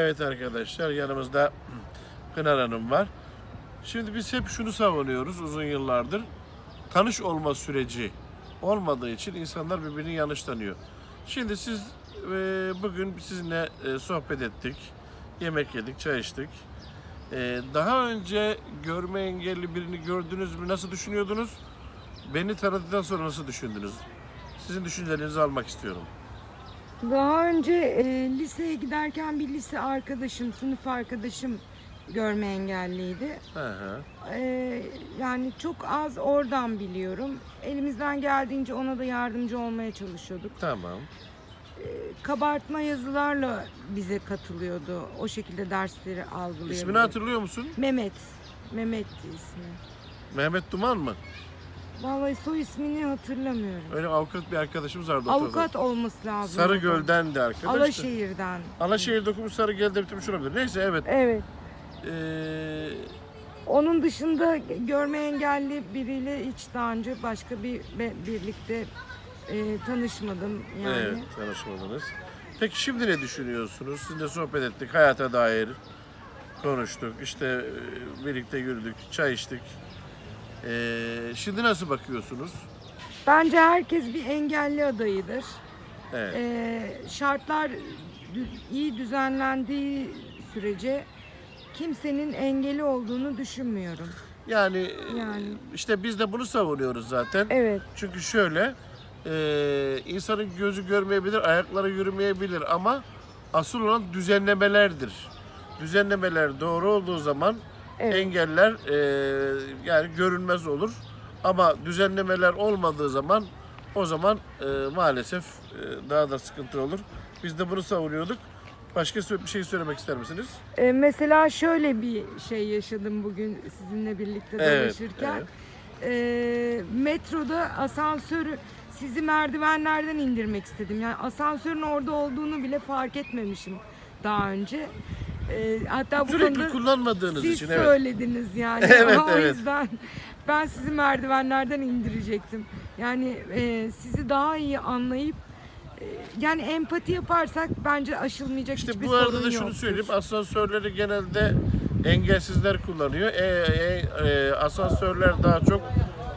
Evet arkadaşlar yanımızda Pınar Hanım var. Şimdi biz hep şunu savunuyoruz uzun yıllardır. Tanış olma süreci olmadığı için insanlar birbirini yanlış tanıyor. Şimdi siz e, bugün sizinle e, sohbet ettik. Yemek yedik, çay içtik. E, daha önce görme engelli birini gördünüz mü? Nasıl düşünüyordunuz? Beni tanıdıktan sonra nasıl düşündünüz? Sizin düşüncelerinizi almak istiyorum. Daha önce e, liseye giderken bir lise arkadaşım, sınıf arkadaşım görme engelliydi. Hı hı. E, yani çok az oradan biliyorum. Elimizden geldiğince ona da yardımcı olmaya çalışıyorduk. Tamam. Kabartma yazılarla bize katılıyordu. O şekilde dersleri algılıyordu. İsmini hatırlıyor musun? Mehmet. Mehmet'ti ismi. Mehmet Duman mı? Vallahi soy ismini hatırlamıyorum. Öyle avukat bir arkadaşımız vardı. Avukat olması lazım. Sarıgöl'den de arkadaş. da. Alaşehir'den. Alaşehir'de okumuş Sarıgöl'de bitirmiş olabilir. Neyse evet. Evet. Ee, Onun dışında görme engelli biriyle hiç daha önce başka bir birlikte e, tanışmadım yani. Evet tanışmadınız. Peki şimdi ne düşünüyorsunuz? Sizinle sohbet ettik. Hayata dair konuştuk. İşte e, birlikte yürüdük. Çay içtik. Ee, şimdi nasıl bakıyorsunuz? Bence herkes bir engelli adayıdır. Evet. E, şartlar iyi düzenlendiği sürece kimsenin engeli olduğunu düşünmüyorum. Yani, Yani. işte biz de bunu savunuyoruz zaten. Evet. Çünkü şöyle, e, insanın gözü görmeyebilir, ayakları yürümeyebilir ama asıl olan düzenlemelerdir. Düzenlemeler doğru olduğu zaman Evet. engeller e, yani görünmez olur. Ama düzenlemeler olmadığı zaman o zaman e, maalesef e, daha da sıkıntı olur. Biz de bunu savunuyorduk. Başka bir şey söylemek ister misiniz? E, mesela şöyle bir şey yaşadım bugün sizinle birlikte Evet, dolaşırken. E, metroda asansörü sizi merdivenlerden indirmek istedim. Yani asansörün orada olduğunu bile fark etmemişim daha önce. E, hatta bu Sürekli konuda kullanmadığınız siz için evet. söylediniz yani. Evet, o evet. yüzden ben sizi merdivenlerden indirecektim. Yani e, sizi daha iyi anlayıp e, yani empati yaparsak bence aşılmayacak İşte hiçbir bu arada sorun da şunu yoktur. söyleyeyim. Asansörleri genelde engelsizler kullanıyor. E, e, e, asansörler daha çok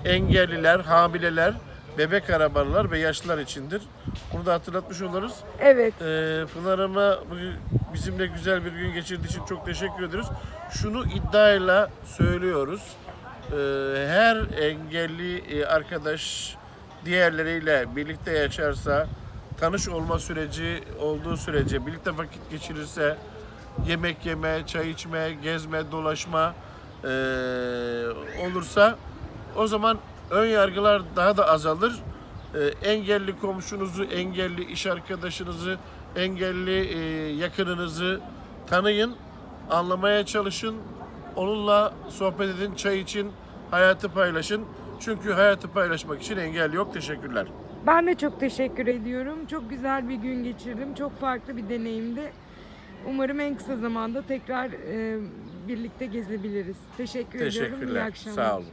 engelliler, hamileler, bebek arabalar ve yaşlılar içindir. Bunu da hatırlatmış oluruz. Evet. E, Pınar Hanım'a bugün bizimle güzel bir gün geçirdiği için çok teşekkür ederiz. Şunu iddiayla söylüyoruz. E, her engelli e, arkadaş diğerleriyle birlikte yaşarsa, tanış olma süreci olduğu sürece, birlikte vakit geçirirse, yemek yeme, çay içme, gezme, dolaşma e, olursa o zaman ön yargılar daha da azalır. E, engelli komşunuzu, engelli iş arkadaşınızı, engelli e, yakınınızı tanıyın, anlamaya çalışın. Onunla sohbet edin, çay için, hayatı paylaşın. Çünkü hayatı paylaşmak için engel yok. Teşekkürler. Ben de çok teşekkür ediyorum. Çok güzel bir gün geçirdim. Çok farklı bir deneyimdi. Umarım en kısa zamanda tekrar e, birlikte gezebiliriz. Teşekkür ediyorum. İyi akşamlar. Sağ olun.